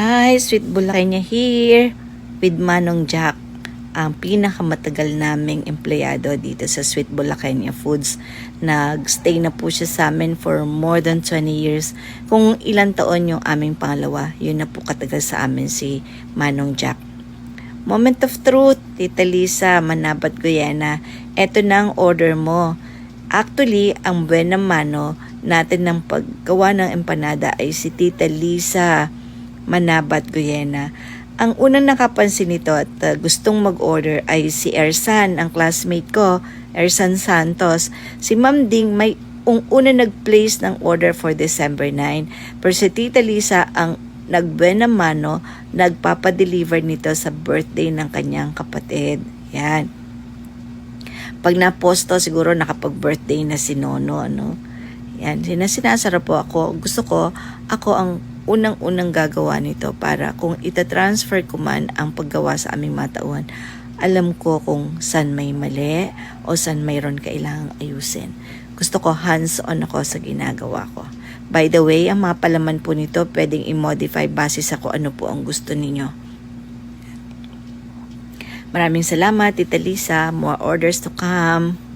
Hi, Sweet Bulakenya here with Manong Jack, ang pinakamatagal naming empleyado dito sa Sweet Bulakenya Foods. Nagstay na po siya sa amin for more than 20 years. Kung ilang taon yung aming pangalawa, yun na po katagal sa amin si Manong Jack. Moment of truth, Tita Lisa, Manabat Guyana. Ito na ang order mo. Actually, ang buena mano natin ng paggawa ng empanada ay si Tita Lisa Manabat Guyena. Ang unang nakapansin nito at uh, gustong mag-order ay si Ersan, ang classmate ko, Ersan Santos. Si Ma'am Ding may ang una nag-place ng order for December 9. Pero si Tita Lisa ang nagbuena mano, nagpapadeliver nito sa birthday ng kanyang kapatid. Yan. Pag naposto, siguro nakapag-birthday na si Nono, ano. Yan, sinasinasara po ako. Gusto ko, ako ang unang-unang gagawa nito para kung itatransfer ko man ang paggawa sa aming matauhan, alam ko kung saan may mali o saan mayroon kailangang ayusin. Gusto ko hands-on ako sa ginagawa ko. By the way, ang mga palaman po nito pwedeng i-modify base sa kung ano po ang gusto ninyo. Maraming salamat, Tita Lisa. More orders to come.